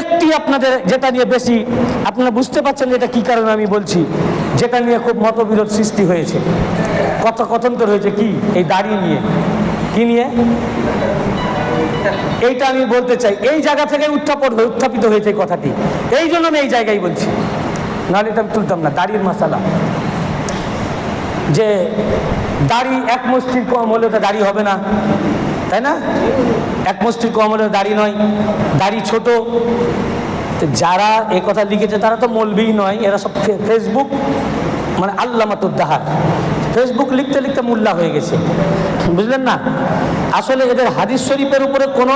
একটি আপনাদের যেটা নিয়ে বেশি আপনারা বুঝতে পারছেন এটা কি কারণে আমি বলছি, যেটা নিয়ে খুব মতবিরোধ সৃষ্টি হয়েছে। কত কথন্তর হয়েছে কি? এই দাড়ি নিয়ে। কি নিয়ে? এইটা আমি বলতে চাই। এই জায়গা থেকে উত্থাপন উত্থাপিত হয়েছে কথাটি। এই জন্য আমি এই জায়গায় বলছি। নাহলে এটা আমি তুলতাম না। দাড়ির মশালা। যে দাড়ি এক মুষ্টির কম হলে তো দাড়ি হবে না। তাই না? এক মুষ্টির কম দাড়ি নয়, দাড়ি ছোট। যারা এ কথা লিখেছে, তারা তো মলবিই নয়, এরা সব ফেসবুক মানে আল্লামাতুদ্দাহার ফেসবুক লিখতে লিখতে মোল্লা হয়ে গেছে। বুঝলেন না? আসলে এদের হাদিস শরীফের উপরে কোনো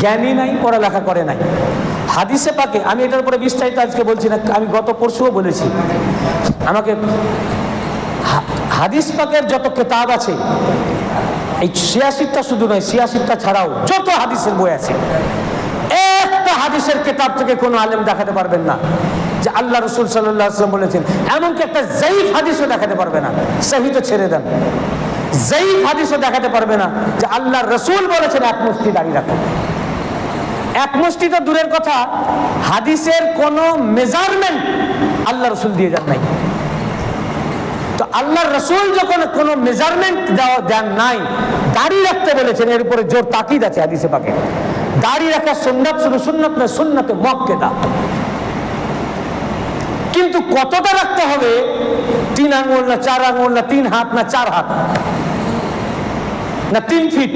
জ্ঞানই নাই, পড়ালেখা করে নাই। হাদিসে পাকে, আমি এটার উপরে বিস্তারিত আজকে বলছি না, আমি গত পরশুও বলেছি। আমাকে হাদিস পাকের যত কেতাব আছে এই সিয়াসিটটা শুধু নয় সিয়াসিটটা ছাড়াও যত হাদিসের বই আছে, একটা হাদিসের কেতাব থেকে কোনো আলেম দেখাতে পারবেন না। যে আল্লাহ রসুল সাল্লাম বলেছেন, এমনকি একটা জয়ীফ হাদিসও দেখাতে পারবে না। সহি তো ছেড়ে দেন। জয়ীফ হাদিসও দেখাতে পারবে না যে আল্লাহ রসুল বলেছেন, এক মুষ্টি দাঁড়িয়ে রাখো। এক মুষ্টি তো দূরের কথা, হাদিসের কোনো মেজারমেন্ট আল্লাহ রসুল দিয়ে যান নাই। আল্লাহ রসুল যখন কোনো মেজারমেন্ট দেওয়া দেন নাই, দাড়ি রাখতে বলেছেন, এর উপরে জোর তাকিদ আছে হাদিসে পাকে দাড়ি রাখা সুন্নাত শুধু সুন্নত না সুন্নতে মক্কেদা কিন্তু কতটা রাখতে হবে? তিন আঙুল না চার আঙুল না তিন হাত না চার হাত? না তিন ফিট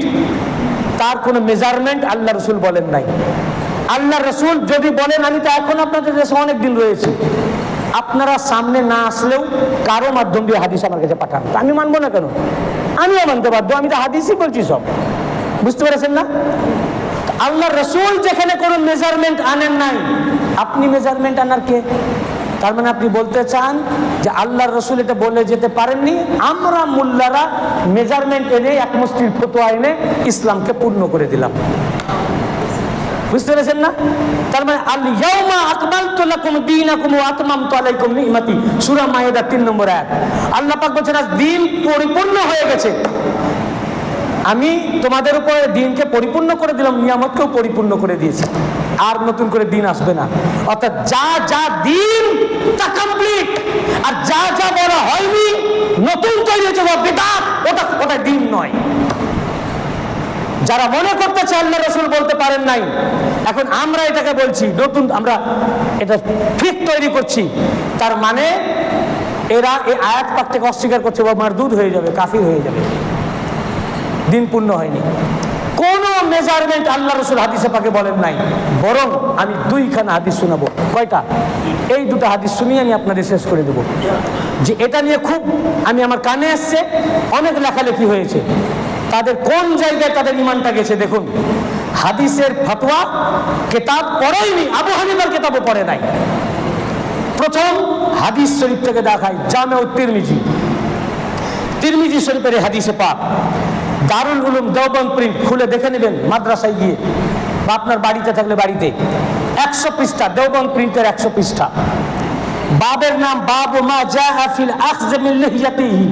তার কোনো মেজারমেন্ট আল্লাহ রসুল বলেন নাই। আল্লাহ রসুল যদি বলেন, আমি তো এখন আপনাদের দেশে অনেক দিন রয়েছি। আপনারা সামনে না আসলেও কারও মাধ্যম দিয়ে হাদিস আমার কাছে পাঠান। আমি মানবো না কেন? আমিও মানতে বাধ্য, আমি তো হাদিসই বলছি সব। বুঝতে পেরেছেন না? আল্লাহ রসুল যেখানে কোনো মেজারমেন্ট আনেন নাই, আপনি মেজারমেন্ট আনার কে? তার মানে আপনি বলতে চান যে আল্লাহ রসুল এটা বলে যেতে পারেননি, আমরা মোল্লারা মেজারমেন্ট এনে, এক মুষ্টির ফতোয়া ইসলামকে পূর্ণ করে দিলাম। বুঝতে পেরেছেন না? তার মানে আল ইয়াউমা আকমালতু লাকুম দীনাকুম ওয়া আতমামতু আলাইকুম নি'মাতি। সূরা মাইদা 3 নম্বর আয়াত। আল্লাহ পাক বলেছেন, আজ দিন পরিপূর্ণ হয়ে গেছে। আমি তোমাদের উপরে দিনকে পরিপূর্ণ করে দিলাম, নিয়ামতকেও পরিপূর্ণ করে দিয়েছি। আর নতুন করে দিন আসবে না। অর্থাৎ যা যা দিন, তা কমপ্লিট আর যা যা বলা হয়নি, নতুন তৈরি হয়েছে ওটা ওটা দিন নয়। যারা মনে করতেছে আল্লাহ রসুল বলতে পারেন নাই, এখন আমরা এটাকে বলছি, নতুন আমরা এটা ঠিক তৈরি করছি। তার মানে এরা এই আয়াত পাক থেকে অস্বীকার করছে বা মারদুদ হয়ে যাবে, কাফির হয়ে যাবে। দিন পূর্ণ হয়নি। কোন মেজারমেন্ট আল্লাহ রসুল হাদিসে পাকে বলেন নাই। বরং আমি দুইখানা হাদিস শোনাবো। কয়টা? এই দুটো হাদিস শুনিয়ে আমি আপনাদের শেষ করে দেবো। যে এটা নিয়ে খুব আমি আমার কানে এসছে অনেক লেখালেখি হয়েছে। তাদের কোন জায়গায় তাদের ইমানটা গেছে দেখুন। হাদিসের ফতোয়া কেতাব পড়েইনি, আবু হানিফার কেতাবও পড়ে নাই। প্রথম হাদিস শরীফ থেকে দেখায় জামে তিরমিজি। তিরমিজি শরীফের হাদিসে পাক, দারুল উলুম দেওবন্দ প্রিন্ট খুলে দেখে নেবেন মাদ্রাসায় গিয়ে, বা আপনার বাড়িতে থাকলে বাড়িতে। একশো পৃষ্ঠা, দেওবন্দ প্রিন্টের একশো পৃষ্ঠা। বাবের নাম বাবু মা জা আফিল আখজমিল লিহিয়াতিহি।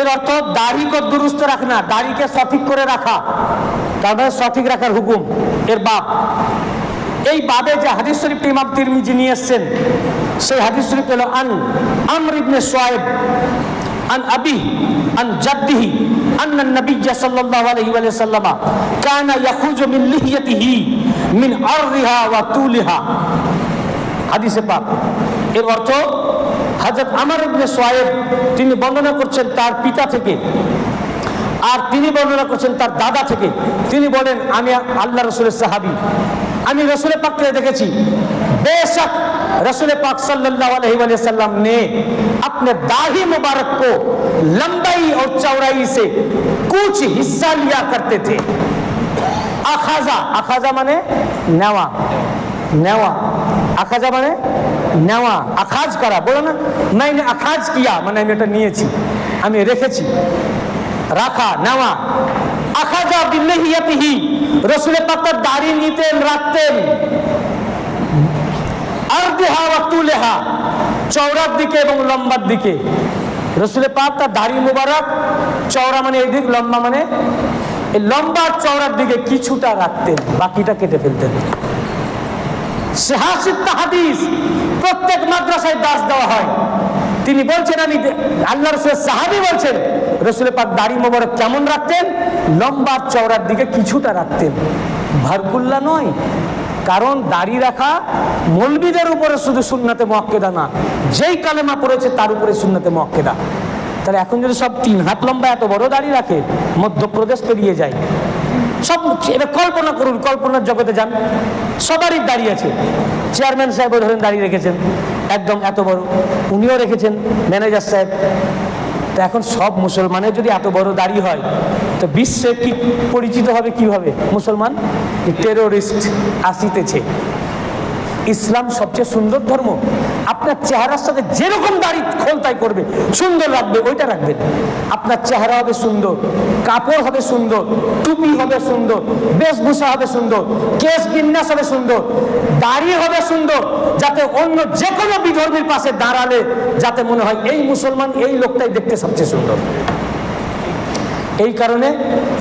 এর অর্থ দাড়িকে দুরুস্ত রাখনা দাড়িকে সঠিক করে রাখা তার মানে সঠিক রাখার হুকুম এর বাপ এই বাবে যে হাদিস শরীফ ইমাম তিরমিজি নিয়ে এসছেন সেই হাদিস শরীফ হলো আন আমর ইবনে সোয়েব عن أبيه عن جده أن النبي صلى الله عليه وسلم كان يخرج من لحيته من عرضها وطولها হাদিসে পাক এর অর্থ হযরত আমর ইবনে সোয়েব তিনি বর্ণনা করছেন তার পিতা থেকে আর তিনি বর্ণনা করছেন তার দাদা থেকে তিনি বলেন আমি আল্লাহ রসুলের সাহাবি আমি রসুলের পাককে দেখেছি बेशक रसूल पाक सल्लल्लाहु अलैहि वसल्लम ने अपने दाढ़ी मुबारक को लंबाई और चौड़ाई से कुछ हिस्सा लिया करते थे আখাজা আখাজা মানে নেওয়া নেওয়া আখাজা মানে নেওয়া, আখাজ করা, বলো না মাইনে আখাজ কিয়া মানে আমি এটা নিয়েছি, আমি রেখেছি, রাখা, নেওয়া, আখাজা বিল্লাহিয়াতিহি, রসুলের পাতার দাড়ি নিতেন, রাখতেন, আরদিহা ওয়া তুলেহা, চওড়ার দিকে এবং লম্বার দিকে, রসুলের পাক তার দাড়ি মুবারক, চওড়া মানে এই দিক লম্বা মানে এই লম্বা চওড়ার দিকে কিছুটা রাখতেন, বাকিটা কেটে ফেলতেন। সেহাসিত্তা হাদিস প্রত্যেক মাদ্রাসায় দাস দেওয়া হয়। তিনি বলছেন, আমি আল্লাহ রসুলের সাহাবি বলছেন, রসুলের পাক দাড়ি মোবারক কেমন রাখতেন? লম্বা চওড়ার দিকে কিছুটা রাখতেন। ভারকুল্লা নয়, কারণ দাড়ি রাখা মলবিদের উপরে শুধু সুন্নাতে মক্কেদা না, যেই কালেমা পড়েছে তার উপরে সুন্নাতে মক্কেদা তাহলে এখন যদি সব তিন হাত লম্বা এত বড় দাড়ি রাখে, মধ্যপ্রদেশ পেরিয়ে যায়। সব এটা কল্পনা করুন, কল্পনার জগতে যান। সবারই দাঁড়িয়ে আছে। চেয়ারম্যান সাহেব ধরেন দাঁড়িয়ে রেখেছেন। একদম এত বড়। উনিও রেখেছেন, ম্যানেজার সাহেব। তো এখন সব মুসলমানের যদি এত বড় দাঁড়িয়ে হয়, তো বিশ্বে কি পরিচিত হবে কীভাবে মুসলমান? টেরোরিস্ট আসিতেছে। ইসলাম সবচেয়ে সুন্দর ধর্ম। আপনার চেহারার সাথে যেরকম দাড়ি খোলতাই করবে, সুন্দর রাখবে ওইটা রাখবেন। আপনার চেহারা হবে সুন্দর, কাপড় হবে সুন্দর, টুপি হবে সুন্দর, বেশভূষা হবে সুন্দর, কেশ বিন্যাস হবে সুন্দর, দাড়ি হবে সুন্দর, যাতে অন্য যে কোনো বিধর্মীর পাশে দাঁড়ালে যাতে মনে হয় এই মুসলমান, এই লোকটাই দেখতে সবচেয়ে সুন্দর। এই কারণে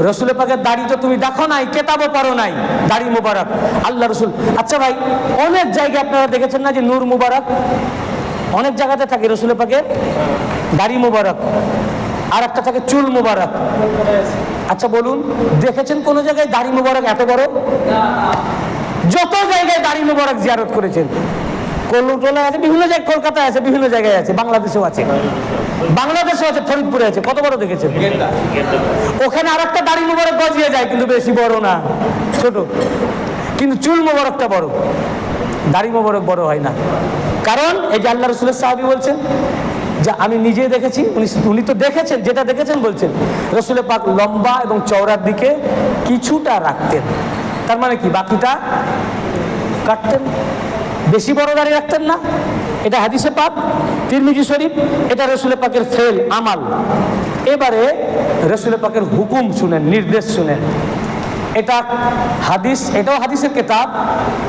রসুলের পাকের দাড়ি তো তুমি দেখো নাই, কেতাবও পারো নাই, দাড়ি মুবারক। আল্লাহ রসুল আচ্ছা ভাই, অনেক জায়গায় আপনারা দেখেছেন না যে নূর মুবারক? অনেক জায়গাতে থাকে রসুলের পাকের দাড়ি মুবারক আর একটা থাকে চুল মুবারক। আচ্ছা বলুন, দেখেছেন কোন জায়গায় দাড়ি মুবারক এত বড়? যত জায়গায় দাড়ি মুবারক জিয়ারত করেছেন, কলকাতায় আছে, বিভিন্ন জায়গায়, কলকাতায় আছে, বিভিন্ন জায়গায় আছে, বাংলাদেশেও আছে। বাংলাদেশেও আছে ফরিদপুরে আছে কত বড় দেখেছেন? ওখানে আর একটা দাড়ি মোবারক গজিয়ে যায় কিন্তু বেশি বড় না ছোট। কিন্তু চুল মোবারকটা বড়। দাড়ি মোবারক বড় হয় না। কারণ এই যে আল্লাহ রসুলের সাহাবি বলছেন যে আমি নিজে দেখেছি উনি উনি তো দেখেছেন যেটা দেখেছেন বলছেন রসুলের পাক লম্বা এবং চওড়ার দিকে কিছুটা রাখতেন। তার মানে কি? বাকিটা কাটতেন। বেশি বড় দাঁড়িয়ে রাখতেন না। এটা হাদিসে পাক। তিরমিজি শরীফ, এটা রসুলে পাকের ফেল, আমাল। এবারে রসুলে পাকের হুকুম শুনেন, নির্দেশ শুনেন। এটা হাদিস, এটাও হাদিসের কেতাব,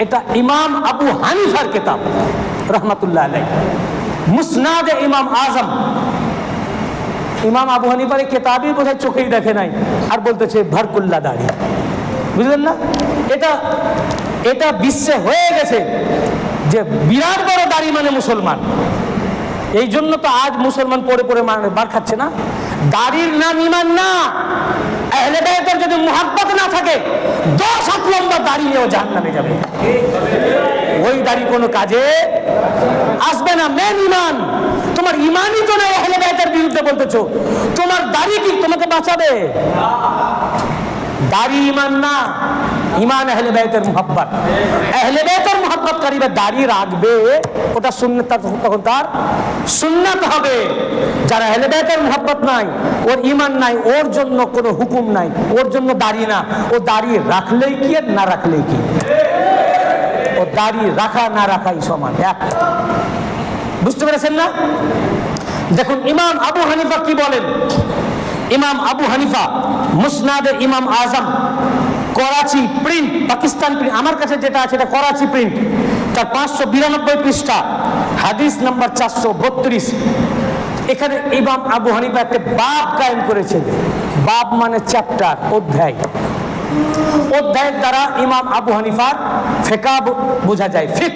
এটা ইমাম আবু হানিফার কেতাব, রহমাতুল্লাহ আলাই মুসনাদে ইমাম আজম। ইমাম আবু হানিফার কেতাবই বোধহয় চোখেই দেখে নাই, আর বলতেছে, ভারকুল্লা দাড়ি। বুঝলেন না? এটা এটা বিশ্বে হয়ে গেছে যে বিরাট বড় দাড়ি মানে মুসলমান। এই জন্য তো আজ মুসলমান পড়ে পড়ে মার- খাচ্ছে না। দাড়ির নাম ইমান না। যদি মোহাব্বত না থাকে, দশ হাত লম্বা দাড়ি নিয়েও জাহান নামে যাবে। ওই দাড়ি কোনো কাজে আসবে না। মেন ইমান। তোমার ইমানই তো নাই আহলে বাইতের বিরুদ্ধে বলতেছো। তোমার দাড়ি কি তোমাকে বাঁচাবে? দাড়ি ইমান না, ইমান আহলে বাইতের মোহাব্বত। আহলে বাইতের মোহাব্বত কারিবে দাড়ি রাখবে, ওটা সুন্নত তখন তার সুন্নাত হবে। যারা আহলে বাইতের মোহাব্বত নাই, ওর ইমান নাই, ওর জন্য কোনো হুকুম নাই, ওর জন্য দাড়ি না। ও দাড়ি রাখলেই কি আর না রাখলেই কি? ও দাড়ি রাখা না রাখাই সমান, এক। বুঝতে পেরেছেন না? দেখুন, ইমাম আবু হানিফা কি বলেন? ইমাম আবু হানিফা, মুসনাদে ইমাম আজম, করাচি প্রিন্ট, পাকিস্তান প্রিন্ট, আমার কাছে যেটা আছে এটা করাচি প্রিন্ট। তার পাঁচশো বিরানব্বই পৃষ্ঠা, হাদিস নাম্বার চারশো বত্রিশ। এখানে ইমাম আবু হানিফা একটা বাব কায়েম করেছেন। বাপ মানে চ্যাপ্টার অধ্যায়। অধ্যায়ের দ্বারা ইমাম আবু হানিফার ফেকা বোঝা যায়। ফিক।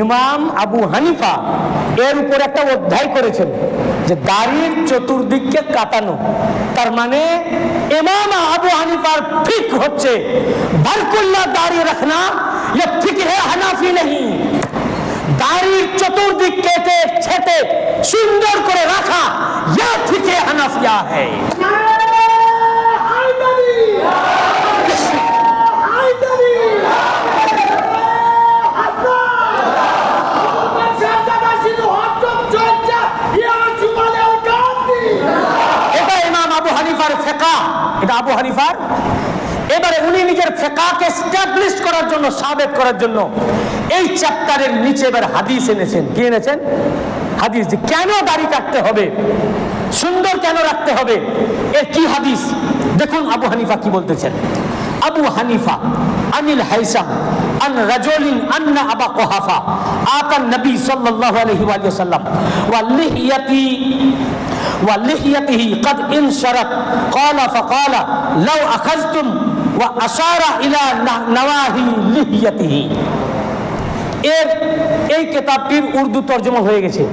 ইমাম আবু হানিফা এর উপর একটা অধ্যায় করেছেন যে দাড়ির চতুর্দিককে কাটানো। তার মানে ইমাম আবু হানিফার ঠিক হচ্ছে, বারকুল্লা দাড়ি রাখনা ইয়ে ঠিক হে হানাফি নেই। দাড়ির চতুর্দিক কেটে, ছেটে, সুন্দর করে রাখা, ইয়া হে হানাফিয়া হ্যাঁ আবু হানিফার। এবারে উনি নিজের ফেকাকে স্ট্যাবলিশ করার জন্য, সাবেক করার জন্য এই চ্যাপ্টারের নিচে এবার হাদিস এনেছেন। কি এনেছেন? হাদিস যে কেন দাড়ি কাটতে হবে? সুন্দর কেন রাখতে হবে? এর কি হাদিস? দেখুন আবু হানিফা কি বলতেছেন। আবু হানিফা আনিল হাইসাম عن رجل أن أبا قحافة آتى النبي صلى الله عليه وآله وسلم ولحيتي ولحيته قد انشرت قال فقال لو أخذتم وأشار إلى نواهي لحيته এর এই কেতাবটির উর্দু তর্জমা হয়ে গেছে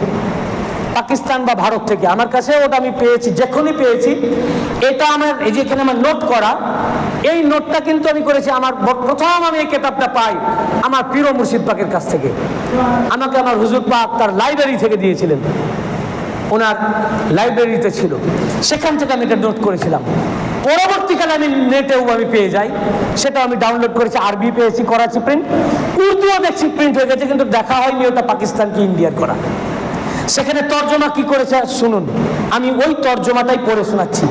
পাকিস্তান বা ভারত থেকে। আমার কাছে ওটা আমি পেয়েছি যখনই পেয়েছি। এটা আমার এই যে এখানে আমার নোট করা, এই নোটটা কিন্তু আমি করেছি আমার প্রথম আমি এই কেতাবটা পাই আমার প্রিয় মুর্শিদ পাকের কাছ থেকে। আমাকে আমার হুজুর পাক তার লাইব্রেরি থেকে দিয়েছিলেন। ওনার লাইব্রেরিতে ছিল। সেখান থেকে আমি এটা নোট করেছিলাম। পরবর্তীকালে আমি নেটেও আমি পেয়ে যাই। সেটা আমি ডাউনলোড করেছি, আরবি পেয়েছি, করাচি প্রিন্ট উর্দুও দেখছি প্রিন্ট হয়ে গেছে, কিন্তু দেখা হয়নি ওটা পাকিস্তান কি ইন্ডিয়ার করা। সেখানে তর্জমা কি করেছে শুনুন আমি ওই তর্জমাটাই পড়ে শোনাচ্ছি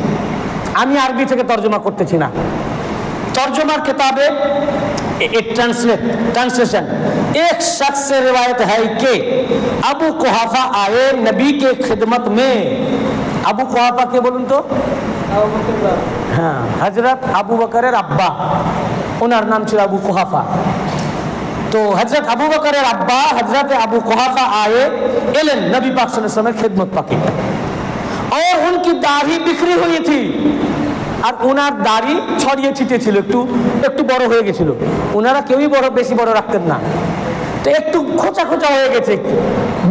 আমি আরবি থেকে তর্জমা করতেছি না तर्जुमा किताब है ट्रांसलेट ट्रांसलेशन एक शख्स से रिवायत है कि अबू कुहाफा आए नबी के खिदमत में अबू कुहाफा के बोलून तो হ্যাঁ হজরত আবু বকরের আব্বা ওনার নাম ছিল আবু কুহাফা তো হজরত আবু বকরের আব্বা হজরত আবু কুহাফা आए এলেন নবী পাক সাল্লাল্লাহু আলাইহি ওয়াসাল্লামের খিদমত পাকে और उनकी दाढ़ी बिखरी हुई थी আর ওনার দাড়ি ছড়িয়ে ছিটিয়ে ছিল একটু একটু বড় হয়ে গেছিল ওনারা কেউই বড় বেশি বড় রাখতেন না তো একটু খোঁচা খোঁচা হয়ে গেছে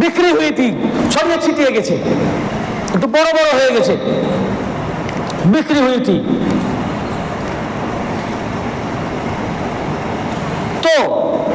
বিক্রি হয়ে থি ছড়িয়ে ছিটিয়ে গেছে একটু বড় বড় হয়ে গেছে बिक्री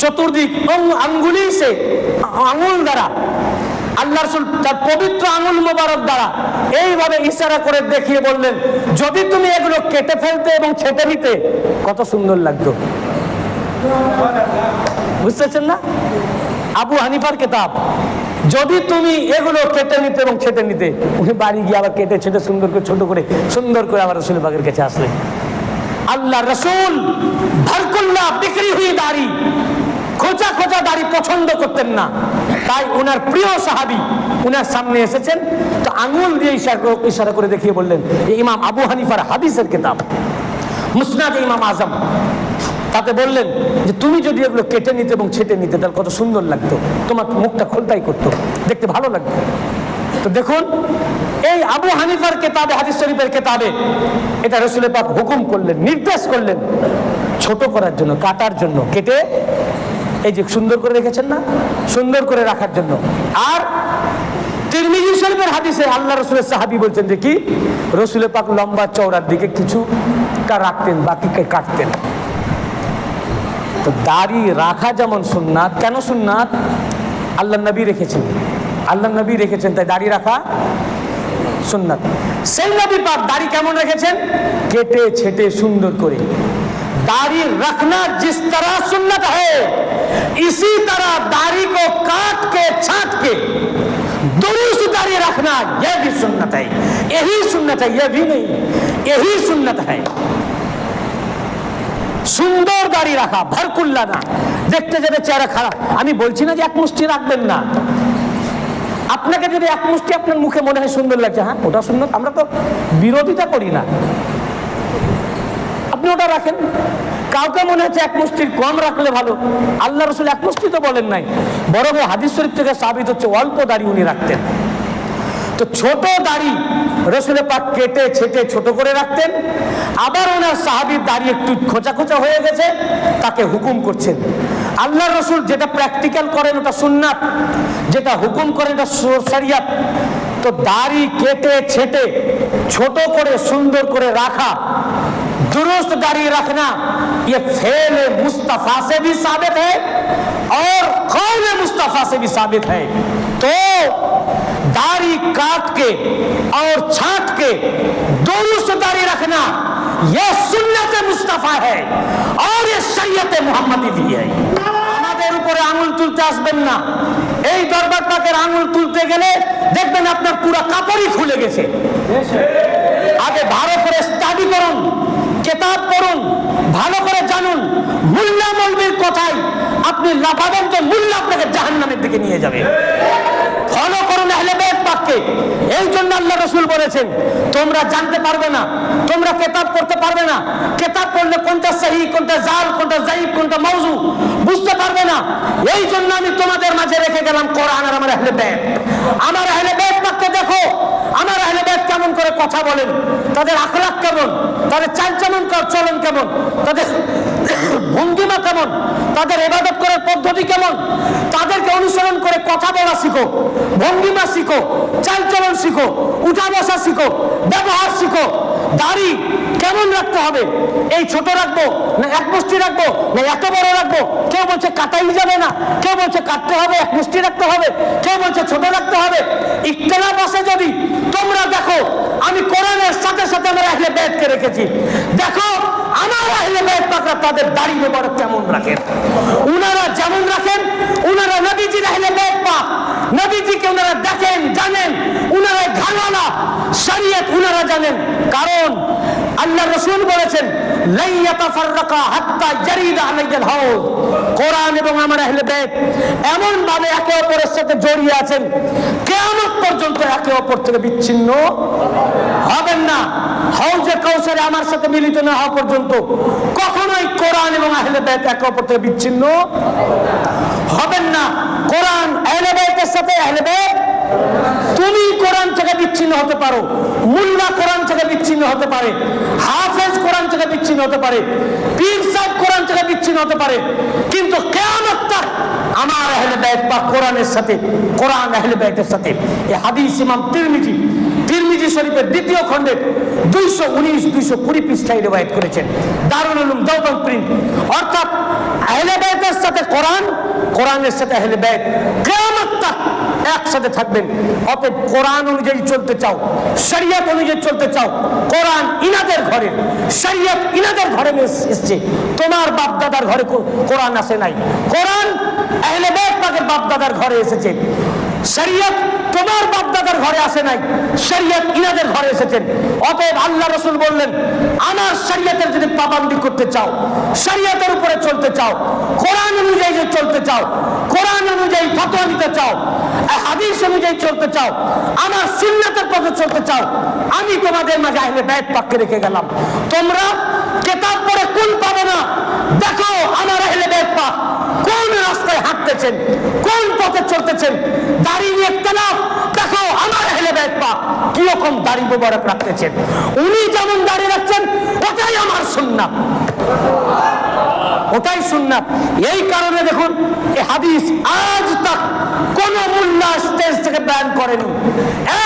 চতুর্দিক আঙ্গুলি সে আঙুল দ্বারা। আল্লাহ রসুল তার পবিত্র আঙুল মোবারক দ্বারা এইভাবে ইশারা করে দেখিয়ে বললেন, যদি তুমি এগুলো কেটে ফেলতে এবং ছেটে নিতে, কত সুন্দর লাগতো। বুঝতেছেন না? আবু হানিফার কেতাব, যদি তুমি এগুলো কেটে নিতে এবং ছেটে নিতে, উনি বাড়ি গিয়ে আবার কেটে ছেটে সুন্দর করে, ছোট করে, সুন্দর করে আবার রসুল বাগের কাছে আসলেন। আল্লাহ রসুল, ভারকুল্লাহ বিক্রি হুই দাড়ি। খোঁচা খোঁচা দাড়ি পছন্দ করতেন না। তাই ওনার প্রিয় সাহাবি ওনার সামনে এসেছেন, তো আঙুল দিয়ে ইশারা করে- দেখিয়ে বললেন ইমাম আবু হানিফার হাদিসের কেতাব, মুসনাদ ইমাম আজম। তাতে বললেন যে, তুমি যদি এগুলো কেটে নিতে এবং ছেটে নিতে, তাহলে কত সুন্দর লাগতো। তোমার মুখটা খোলতাই করতো, দেখতে ভালো লাগতো। তো দেখুন, এই আবু হানিফার কেতাবে, হাদিস শরীফের কেতাবে, এটা রসুল পাক হুকুম করলেন, নির্দেশ করলেন, ছোট করার জন্য, কাটার জন্য, কেটে এই যে সুন্দর করে রেখেছেন না? সুন্দর করে রাখার জন্য। আর তিরমিজি শরীফের হাদিসে আল্লাহ রসুলের সাহাবি বলছেন যে কি? রসুল পাক লম্বা চওড়ার দিকে কিছুটা রাখতেন, বাকিকে কাটতেন। তো দাড়ি রাখা যেমন সুন্নাত, কেন সুন্নাত? আল্লাহ নবী রেখেছেন। আল্লাহ নবী রেখেছেন, তাই দাড়ি রাখা সুন্নাত। সেই নবী পাক দাড়ি কেমন রেখেছেন? কেটে ছেটে সুন্দর করে। दाढ़ी रखना जिस तरह सुन्नत है इसी तरह दाढ़ी को काट के छाट के दुरुस्त दाढ़ी रखना यह भी सुन्नत है यही सुन्नत है यह भी नहीं यही सुन्नत है সুন্দর দাড়ি রাখা ভরকুল্লা না দেখতে যাবে চেহারা খারাপ আমি বলছি না যে এক মুষ্টি রাখবেন না আপনাকে যদি এক মুষ্টি আপনার মুখে মনে হয় সুন্দর লাগছে হ্যাঁ ওটা সুন্দর আমরা তো বিরোধিতা করি না আপনি রাখেন। কাউকে মনে হচ্ছে এক মুষ্টির কম রাখলে ভালো। আল্লাহ রসুল এক মুষ্টি তো বলেন নাই। বরং হাদিস শরীফ থেকে সাবিত হচ্ছে অল্প দাড়ি উনি রাখতেন। তো ছোট দাড়ি রসুলের পাক কেটে ছেটে ছোট করে রাখতেন। আবার ওনার সাহাবির দাড়ি একটু খোঁচা খোঁচা হয়ে গেছে, তাকে হুকুম করছেন। আল্লাহ রসুল যেটা প্র্যাকটিক্যাল করেন ওটা সুন্নাত, যেটা হুকুম করেন ওটা শরিয়াত। তো দাড়ি কেটে ছেটে ছোট করে সুন্দর করে রাখা درست داری رکھنا، یہ فیل مصطفیٰ سے بھی ثابت ہے اور قول مصطفیٰ سے بھی ثابت ہے۔ تو داری کاٹ کے اور چھانٹ کے درست داری رکھنا، یہ سنت مصطفیٰ ہے اور یہ شریعت محمدی بھی ہے۔ আমাদের উপরে আঙুল তুলতে আসবেন না এই দরবারটাকে আঙুল তুলতে গেলে দেখবেন আপনার পুরো কাপড়ই খুলে গেছে আগে ভালো করে স্টাডি করুন কেতাব পড়ুন, ভালো করে জানুন, মুল্লা মলবির কথাই আপনি লাফাবেন তো মুল্লা আপনাকে জাহান্নামের দিকে নিয়ে যাবে। ফলো করুন এই জন্য আল্লাহ রসুল বলেছেন, তোমরা জানতে পারবে না, তোমরা কেতাব পড়তে পারবে না কেতাব পড়লে কোনটা সহি, কোনটা জাল, কোনটা জাইব কোনটা মৌজু বুঝতে পারবে না। এই জন্য আমি তোমাদের মাঝে রেখে গেলাম কোরআন আর আমার আহলে বেদ। আমার আহলে বেদ পাককে দেখো, আমার আহলে কেমন করে কথা বলেন? তাদের আখলাক কেমন? তাদের চাল চলন কেমন? তাদের ভঙ্গিমা কেমন? তাদের এবাদত করার পদ্ধতি কেমন? তাদেরকে অনুসরণ করে কথা বলা শিখো, ভঙ্গিমা শিখো, চাল চলন শিখো, উঠা বসা শিখো, ব্যবহার শিখো। দাড়ি কেমন রাখতে হবে? এই ছোট রাখব না এক মুষ্টি রাখব না এত বড় রাখব? কেউ বলছে কাটাই যাবে না। কেউ বলছে কাটতে হবে, এক মুষ্টি রাখতে হবে। কেউ বলছে ছোট রাখতে হবে। ইখতলাফ বসে যদি তোমরা দেখো আমি কোরআনের সাথে সাথে আমার আহলে বেদকে রেখেছি। দেখো, আমার আহলে বেদ পাকরা তাদের দাড়ি মোবারক কেমন রাখেন, উনারা যেমন রাখেন উনারা নবীজির আহলে বেদ পাক নবীজিকে উনারা দেখেন, জানেন। উনারা ঘালওয়ালা শরীয়ত উনারা জানেন। কারণ আল্লাহ রসুল বলেছেন কোরআন এবং আমার আহলে বেদ এমন ভাবে একে অপরের সাথে জড়িয়ে আছেন। কিয়ামত পর্যন্ত একে অপর থেকে বিচ্ছিন্ন হবেন না। হাউজে কাউসারে আমার সাথে মিলিত না হওয়া পর্যন্ত কখনোই কোরআন এবং আহলে বেদ একে অপর থেকে বিচ্ছিন্ন হবেন না। কোরআন আহলে বেদের সাথে আহলে বেদ তুমি কোরআন থেকে বিচ্ছিন্ন হতে পারো, মুল্লা কোরআন থেকে বিচ্ছিন্ন হতে পারে, হাফেজ কোরআন থেকে বিচ্ছিন্ন হতে পারে, পীর সাহেব থেকে বিচ্ছিন্ন হতে পারে। কিন্তু কেয়ামত তাক আমার আহলে বাইত বা কোরআনের সাথে, কোরআন আহলে বাইতের সাথে। এই হাদিস ইমাম তিরমিজি তিরমিজি শরীফের দ্বিতীয় খণ্ডে দুইশো উনিশ, দুইশো কুড়ি পৃষ্ঠায় রেবায়ত করেছেন। দারুল উলুম দেওবন্দ প্রিন্ট। অর্থাৎ আহলে বাইতের সাথে কোরআন, কোরআনের সাথে আহলে বাইত। কেয়ামত তাক একসাথে থাকবেন। অতএব কোরআন অনুযায়ী চলতে চাও, শরিয়ত অনুযায়ী চলতে চাও, কোরআন ইনাদের ঘরে, শরিয়ত ইনাদের ঘরে এস- এসছে। তোমার বাপ দাদার ঘরে কোরআন আসে নাই। কোরআন আহলে বেদ বাপ দাদার ঘরে এসেছে। শরিয়ত তোমার বাপ দাদার ঘরে আসে নাই, শরিয়ত ইনাদের ঘরে এসেছেন অতএব আল্লাহ রসুল বললেন, আমার শরিয়তের যদি পাবান্দি করতে চাও, শরিয়তের উপরে চলতে চাও, কোরআন অনুযায়ী চলতে চাও, কোরআন অনুযায়ী ফতোয়া নিতে চাও হাদিস অনুযায়ী চলতে চাও, আমার সুন্নাতের পথে চলতে চাও, আমি তোমাদের মাঝে আহলে ব্যাগ পাককে রেখে গেলাম। তোমরা কেতাব পরে কোন পাবে না? দেখো আমার আহলে ব্যাগ পাক কোন রাস্তায় হাঁটতেছেন, কোন পথে চলতেছেন। দাঁড়িয়ে নিয়ে কীরকম দাড়ি মোবারক রাখতেছেন। উনি যেমন দাড়ি রাখছেন, ওটাই আমার সুন্নাত। ওটাই সুন্নাত। এই কারণে দেখুন এই হাদিস আজ তাক কোন মুল্লা স্টেজ থেকে ব্যান করেনি।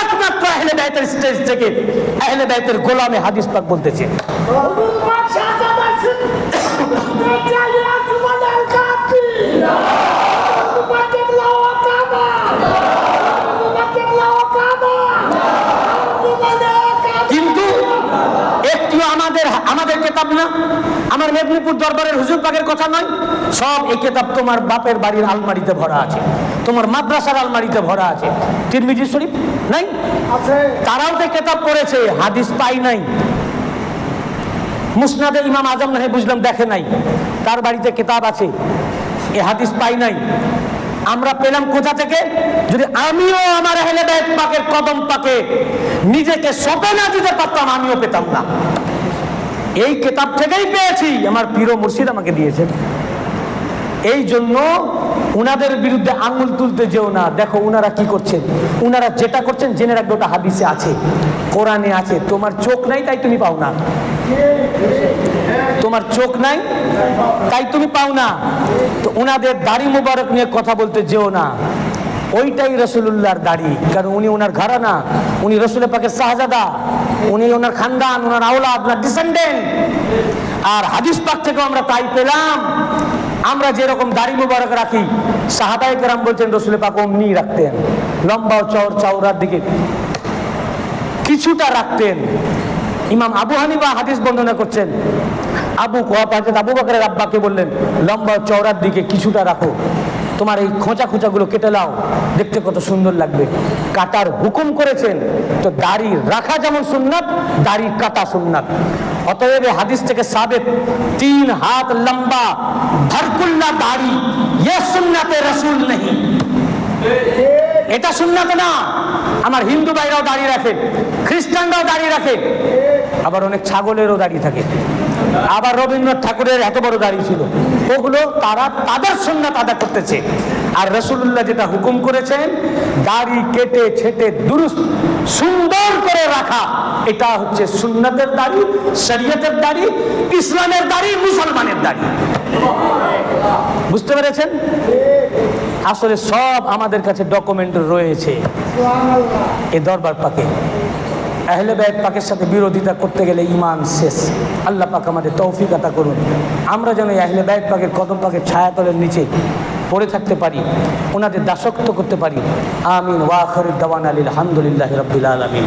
একমাত্র আহলে বাইতের স্টেজ থেকে আহলে বাইতের গোলামে হাদিস পাক বলতেছে কিন্তু একটু আমাদের আমাদের কেতাব না। আমার মেদিনীপুর দরবারের হুজুর পাকের কথা নয় সব এই কেতাব তোমার বাপের বাড়ির আলমারিতে ভরা আছে তোমার মাদ্রাসার আলমারিতে ভরা আছে। তিরমিজি শরীফ নাই? তারাও তো কেতাব পড়েছে হাদিস পাই নাই। মুসনাদে ইমাম আজম নাহে বুঝলাম দেখে নাই। তার বাড়িতে কেতাব আছে এ হাদিস পাই নাই। আমরা পেলাম কোথা থেকে? যদি আমিও আমার হেলে পাকের কদম পাকে নিজেকে সপে না দিতে পারতাম আমিও পেতাম না। এই কেতাব থেকেই পেয়েছি। আমার প্রিয় মুর্শিদ আমাকে দিয়েছেন। এই জন্য উনাদের বিরুদ্ধে আঙুল তুলতে যেও না। দেখো উনারা কি করছেন? উনারা যেটা করছেন জেনে রাখবে, ওটা হাদিসে আছে, কোরআনে আছে। তোমার চোখ নাই, তাই তুমি পাও না। তোমার চোখ নাই, তাই তুমি পাও না। তো ওনাদের দাড়ি মুবারক নিয়ে কথা বলতে যেও না। ওইটাই রসুল্লাহর দাড়ি। কারণ উনি ওনার ঘরানা, উনি রসুলের পাকে শাহজাদা, উনি ওনার খানদান, ওনার আওলা আপনার ডিসেন্ডেন্ট আর হাদিস পাক থেকেও আমরা তাই পেলাম। আমরা যেরকম দাড়ি মুবারক রাখি সাহাবাই কেরাম বলছেন রসুলের পাক অমনি রাখতেন। লম্বা ও চওর চওড়ার দিকে কিছুটা রাখতেন। ইমাম আবু হানিফা হাদিস বর্ণনা করছেন, আবু কোয়া পাঁচেন আবু বাকরের আব্বাকে বললেন, লম্বা চওড়ার দিকে কিছুটা রাখো। তোমার এই খোঁচা খোঁচাগুলো কেটে লাও দেখতে কত সুন্দর লাগবে। কাটার হুকুম করেছেন, তো দাড়ি রাখা যেমন সুন্নাত, দাড়ি কাটা সুন্নাত। অতএব হাদিস থেকে সাবেত তিন হাত লম্বা, ভরকুল্লা দাড়ি ইয়ে সুন্নাতে রসুল নেই। এটা সুন্নাত না। আমার হিন্দু ভাইরাও দাঁড়িয়ে রাখে, খ্রিস্টানরাও দাঁড়িয়ে রাখে, আবার অনেক ছাগলেরও দাঁড়িয়ে থাকে। আবার রবীন্দ্রনাথ ঠাকুরের এত বড় দাড়ি ছিল। ওগুলো তারা তাদের সুন্নাত আদা করতেছে। আর রসুল্লাহ যেটা হুকুম করেছেন দাড়ি কেটে ছেটে দুরুস্ত, সুন্দর করে রাখা। এটা হচ্ছে সুন্নাতের দাড়ি, শরীয়তের দাড়ি, ইসলামের দাড়ি, মুসলমানের দাড়ি। বুঝতে পেরেছেন? আসলে সব আমাদের কাছে ডকুমেন্ট রয়েছে। এ দরবার পাকে। আহলে বেদ পাকের সাথে বিরোধিতা করতে গেলে ইমান শেষ। আল্লাহ পাক আমাদের তৌফিক আতা করুন। আমরা যেন আহলে বেদ পাকের কদম পাকের ছায়াতলের নিচে পড়ে থাকতে পারি, ওনাদের দাসত্ব করতে পারি। আমিন। ওয়াখর দাওয়ান আলী আলহামদুলিল্লাহ রবিল আলমিন।